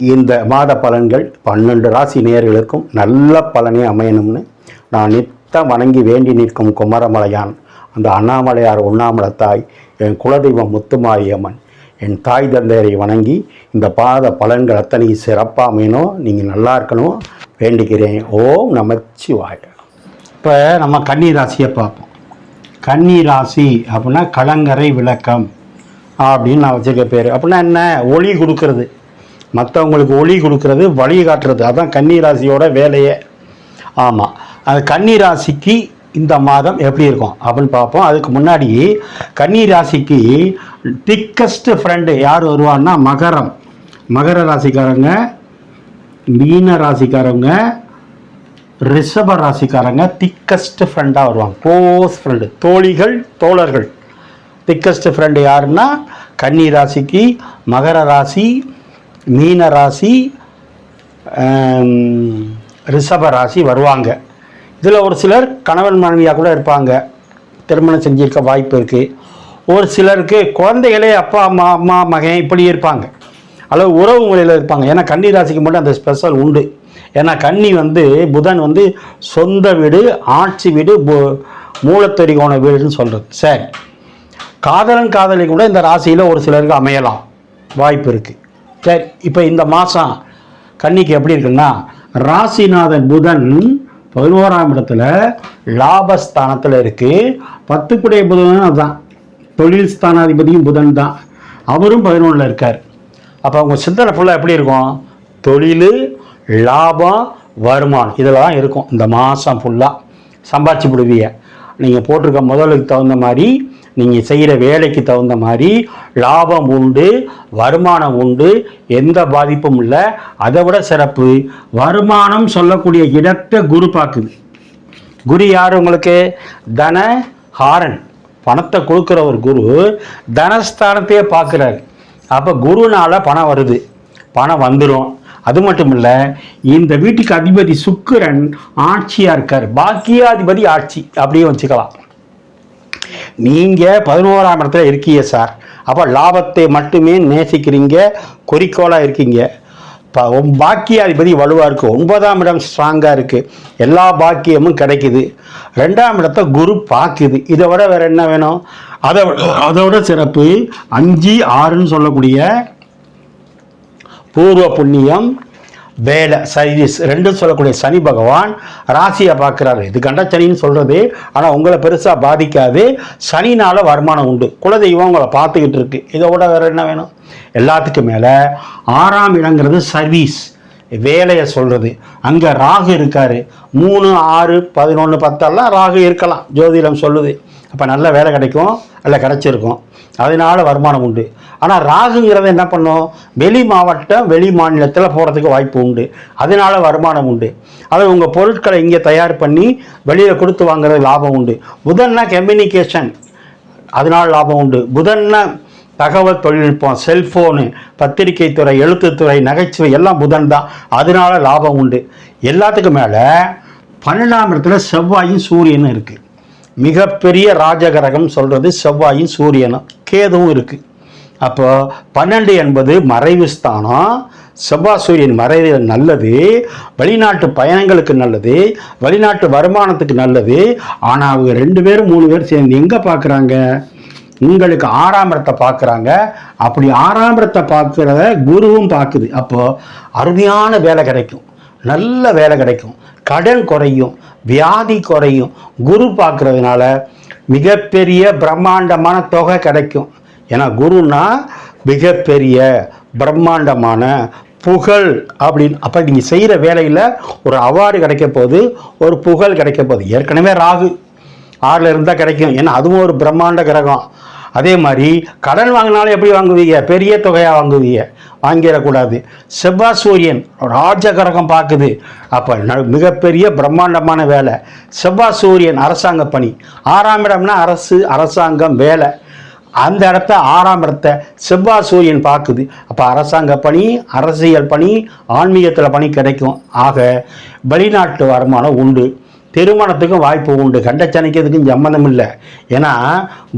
இந்த மாத பலன்கள் பன்னெண்டு ராசி நேர்களுக்கும் நல்ல பலனே அமையணும்னு நான் நித்தம் வணங்கி வேண்டி நிற்கும் குமரமலையான் அந்த அண்ணாமலையார் உண்ணாமலை தாய் என் குலதெய்வம் முத்துமாரியம்மன் என் தாய் தந்தையரை வணங்கி இந்த பாத பலன்கள் அத்தனை சிறப்பாக அமையணும். நீங்கள் நல்லா இருக்கணும். வேண்டிக்கிறேன் ஓம் நமச்சிவாய. இப்போ நம்ம கன்னி ராசியை பார்ப்போம். கன்னி ராசி அப்படின்னா கலங்கரை விளக்கம் அப்படின்னு நான் வச்சுருக்க பேர். அப்படின்னா என்ன? ஒளி கொடுக்கறது. மற்றவங்களுக்கு ஒளி கொடுக்கறது வழி காட்டுறது. அதுதான் கன்னி ராசியோட வேலையே. ஆமாம் அது கன்னி ராசிக்கு இந்த மாதம் எப்படி இருக்கும்? அப்படின்னு பார்ப்போம். அதுக்கு முன்னாடி கன்னி ராசிக்கு திக்கஸ்ட் ஃப்ரெண்டு யார் வருவான்னா மகரம். மகர ராசிக்காரங்க மீன ராசிக்காரங்க ரிஷப ராசிக்காரங்க திக்கஸ்ட் ஃப்ரெண்டாக வருவாங்க. க்ளோஸ் ஃப்ரெண்டு தோழிகள் தோழர்கள். திக்கஸ்ட் ஃப்ரெண்டு யாருன்னா கன்னி ராசிக்கு மகர ராசி மீன ராசி ரிஷப ராசி வருவாங்க. இதில் ஒரு சிலர் கணவன் மனைவியாக கூட இருப்பாங்க. திருமணம் செஞ்சிருக்க வாய்ப்பு இருக்குது ஒரு சிலருக்கு குழந்தைகளே அப்பா அம்மா அம்மா மகன் இப்படி இருப்பாங்க. அல்லது உறவு முறையில் இருப்பாங்க. ஏன்னா கன்னி ராசிக்கு மட்டும் அந்த ஸ்பெஷல் உண்டு. ஏன்னா கன்னி வந்து புதன் வந்து சொந்த வீடு ஆட்சி வீடு பு- மூலத்தெரிகோண வீடுன்னு சொல்கிறது சரி. காதலன் காதலி கூட இந்த ராசியில் ஒரு சிலருக்கு அமையலாம். வாய்ப்பு இருக்குது சரி இப்போ இந்த மாதம் கன்னிக்கு எப்படி இருக்குன்னா ராசிநாதன் புதன் பதினோராம் இடத்துல லாபஸ்தானத்தில் இருக்குது பத்துக்குடைய புதன் அதுதான் தொழில் ஸ்தானாதிபதியும் புதன் தான். அவரும் பதினொன்றில் இருக்கார். அப்போ அவங்க சிந்தனை ஃபுல்லாக எப்படி இருக்கும்? தொழில் லாபம் வருமானம். இதில் தான் இருக்கும். இந்த மாதம் ஃபுல்லாக சம்பாதிச்சு விடுவீங்க. நீங்கள் போட்டிருக்க முதலுக்கு தகுந்த மாதிரி நீங்கள் செய்கிற வேலைக்கு தகுந்த மாதிரி லாபம் உண்டு வருமானம் உண்டு எந்த பாதிப்பும் இல்லை. அதை விட சிறப்பு வருமானம் சொல்லக்கூடிய இடத்தை குரு பார்க்குது. குரு யார் உங்களுக்கு? தன ஹாரன் பணத்தை கொடுக்குற ஒரு குரு தனஸ்தானத்தையே பார்க்குறாரு. அப்போ குருனால் பணம் வருது. பணம் வந்துடும் அது மட்டும் இல்லை இந்த வீட்டுக்கு அதிபதி சுக்கிரன் ஆட்சியாக இருக்கார். பாக்கியாதிபதி ஆட்சி அப்படியே வச்சுக்கலாம். நீங்கள் பதினோராம் இடத்துல இருக்கீங்க சார். அப்போ லாபத்தை மட்டுமே நேசிக்கிறீங்க குறிக்கோளாக இருக்கீங்க. இப்போ பாக்கியாதிபதி வலுவாக இருக்குது ஒன்பதாம் இடம் ஸ்ட்ராங்காக இருக்குது எல்லா பாக்கியமும் கிடைக்குது. ரெண்டாம் இடத்த குரு பார்க்குது இதை விட வேறு என்ன வேணும்? அதை விட- அதை விட சிறப்பு அஞ்சு ஆறுன்னு சொல்லக்கூடிய பூர்வ புண்ணியம் வேலை சைரிஸ் ரெண்டும் சொல்லக்கூடிய சனி பகவான் ராசியை பார்க்குறாரு. இது கண்டச்சனின்னு சொல்கிறது ஆனால் உங்களை பெருசாக பாதிக்காது. சனினால் வருமானம் உண்டு. குலதெய்வம் உங்களை பார்த்துக்கிட்டு இருக்கு. இதை விட வேறு என்ன வேணும்? எல்லாத்துக்கும் மேலே ஆறாம் இடங்கிறது சர்வீஸ் வேலையை சொல்கிறது அங்கே ராகு இருக்கார். மூணு ஆறு பதினொன்று பத்தெல்லாம் ராகு இருக்கலாம். ஜோதிடம் சொல்லுது. அப்போ நல்ல வேலை கிடைக்கும். நல்ல கிடைச்சிருக்கும். அதனால் வருமானம் உண்டு. ஆனால் ராகுங்கிறது என்ன பண்ணும்? வெளி மாவட்டம் வெளி மாநிலத்தில் போகிறதுக்கு வாய்ப்பு உண்டு. அதனால் வருமானம் உண்டு. அதை உங்கள் பொருட்களை இங்கே தயார் பண்ணி வெளியில் கொடுத்து வாங்குறது லாபம் உண்டு. புதன்னா கம்யூனிகேஷன் அதனால் லாபம் உண்டு. புதன்னா தகவல் தொழில்நுட்பம் செல்ஃபோனு பத்திரிகை துறை எழுத்துத்துறை நகைச்சுவை எல்லாம் புதன் தான். அதனால லாபம் உண்டு. எல்லாத்துக்கும் மேலே பன்னெண்டாம் இடத்துல செவ்வாயும் சூரியனும் இருக்குது மிகப்பெரிய ராஜகரகம் சொல்கிறது செவ்வாயும் சூரியனும் கேதுவும் இருக்குது அப்போ பன்னெண்டு என்பது மறைவு ஸ்தானம். செவ்வாய் சூரியன் மறைவு நல்லது. வெளிநாட்டு பயணங்களுக்கு நல்லது. வெளிநாட்டு வருமானத்துக்கு நல்லது. ஆனால் அவங்க ரெண்டு பேரும் மூணு பேர் சேர்ந்து எங்கே பார்க்குறாங்க உங்களுக்கு ஆறாம் இடத்தை பார்க்குறாங்க. அப்படி ஆறாம் இடத்தை பார்க்குறத குருவும் பார்க்குது. அப்போது அருமையான வேலை கிடைக்கும். நல்ல வேலை கிடைக்கும். கடன் குறையும். வியாதி குறையும். குரு பார்க்குறதுனால மிகப்பெரிய பிரம்மாண்டமான தொகை கிடைக்கும். ஏன்னா குருன்னா மிகப்பெரிய பிரம்மாண்டமான புகழ் அப்படின்னு. அப்போ நீங்கள் செய்கிற வேலையில் ஒரு அவார்டு கிடைக்க போகுது ஒரு புகழ் கிடைக்க போகுது. ஏற்கனவே ராகு ஆறில் இருந்தால் கிடைக்கும். ஏன்னா அதுவும் ஒரு பிரம்மாண்ட கிரகம். அதே மாதிரி கடன் வாங்கினாலும் எப்படி வாங்குவீங்க? பெரிய தொகையாக வாங்குவீங்க? வாங்கிடக்கூடாது. செவ்வாய் சூரியன் ராஜ கிரகம் பார்க்குது. அப்போ ந- மிகப்பெரிய பிரம்மாண்டமான வேலை. செவ்வாய் சூரியன் அரசாங்க பணி. ஆறாம் இடம்னா அரசு அரசாங்கம் வேலை. அந்த இடத்த ஆறாம் இடத்த செவ்வாய் சூரியன் பார்க்குது. அப்போ அரசாங்க பணி அரசியல் பணி ஆன்மீகத்தில் பணி கிடைக்கும். ஆக வெளிநாட்டு வருமானம் உண்டு. திருமணத்துக்கும் வாய்ப்பு உண்டு. கண்டச்சனைக்கிறதுக்கும் சம்மந்தம் இல்லை ஏன்னா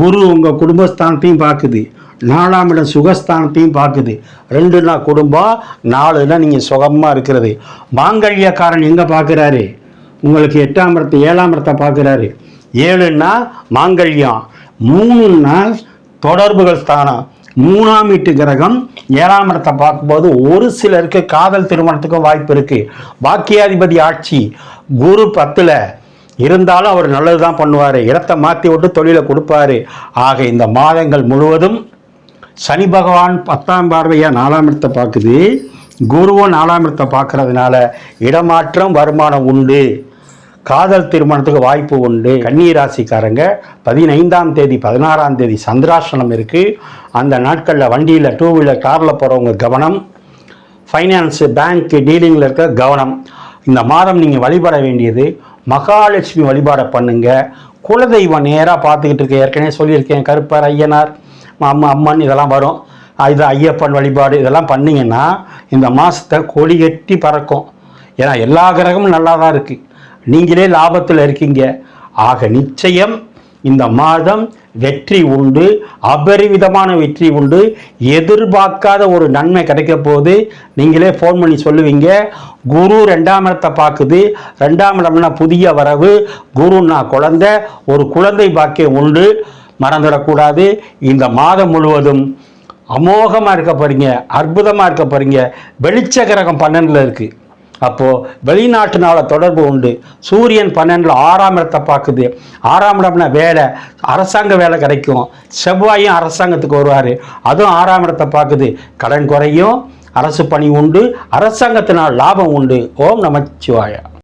குரு உங்கள் குடும்பஸ்தானத்தையும் பார்க்குது. நாலாம் இடம் சுகஸ்தானத்தையும் பார்க்குது. ரெண்டுனா குடும்பம் நாலுனா நீங்கள் சுகமாக இருக்கிறது. மாங்கல்யக்காரன் எங்கே பார்க்குறாரு? உங்களுக்கு எட்டாம் இடத்தை ஏழாம் இடத்தை பார்க்குறாரு. ஏழுன்னா மாங்கல்யம். மூணுன்னா தொடர்புகள் ஸ்தானம். மூணாம் வீட்டு கிரகம் ஏழாம் இடத்தை பார்க்கும்போது ஒரு சிலருக்கு காதல் திருமணத்துக்கும் வாய்ப்பு இருக்கு. பாக்கியாதிபதி ஆட்சி குரு பத்துல இருந்தாலும் அவர் நல்லது தான் பண்ணுவார். இடத்தை மாற்றி விட்டு தொழிலை கொடுப்பாரு. ஆக இந்த மாதங்கள் முழுவதும் சனி பகவான் பத்தாம் பார்வையாக நாலாம் இடத்தை பார்க்குது. குருவும் நாலாம் இடத்தை பார்க்கறதுனால இடமாற்றம் வருமானம் உண்டு. காதல் திருமணத்துக்கு வாய்ப்பு உண்டு. கன்னி ராசிக்காரங்க பதினைந்தாம் தேதி பதினாறாம் தேதி சந்திராசனம் இருக்குது அந்த நாட்களில் வண்டியில் டூ வீலர் காரில் போகிறவங்க கவனம். ஃபைனான்ஸு பேங்க்கு டீலிங்கில் இருக்கிற கவனம். இந்த மாதம் நீங்கள் வழிபட வேண்டியது மகாலட்சுமி வழிபாடை பண்ணுங்க. குலதெய்வம் நேராக பார்த்துக்கிட்டு இருக்க. ஏற்கனவே சொல்லியிருக்கேன் கருப்பர் ஐயனார் அம்மா அம்மன் இதெல்லாம் வரும். இது ஐயப்பன் வழிபாடு இதெல்லாம் பண்ணிங்கன்னா இந்த மாதத்தை கொடி கட்டி பறக்கும். ஏன்னா எல்லா கிரகமும் நல்லா தான் இருக்குது நீங்களே லாபத்தில் இருக்கீங்க. ஆக நிச்சயம் இந்த மாதம் வெற்றி உண்டு அபரிவிதமான வெற்றி உண்டு. எதிர்பார்க்காத ஒரு நன்மை கிடைக்க போது நீங்களே ஃபோன் பண்ணி சொல்லுவீங்க. குரு ரெண்டாம் இடத்தை பார்க்குது. ரெண்டாம் இடம்னா புதிய வரவு. குருன்னா குழந்தை. ஒரு குழந்தை பாக்கியம் உண்டு. மறந்துடக்கூடாது. இந்த மாதம் முழுவதும் அமோகமாக இருக்க போறீங்க. அற்புதமாக இருக்க போறீங்க. வெளிச்ச கிரகம் பன்னெண்டில் இருக்குது அப்போது வெளிநாட்டுனால தொடர்பு உண்டு. சூரியன் பன்னெண்டில் ஆறாம் இடத்தை பார்க்குது. ஆறாம் இடம்னா வேலை. அரசாங்க வேலை கிடைக்கும். செவ்வாயும் அரசாங்கத்துக்கு வருவார். அதுவும் ஆறாம் இடத்தை பார்க்குது. கடன் குறையும். அரசு பணி உண்டு. அரசாங்கத்தினால் லாபம் உண்டு. ஓம் நமச்சிவாயா.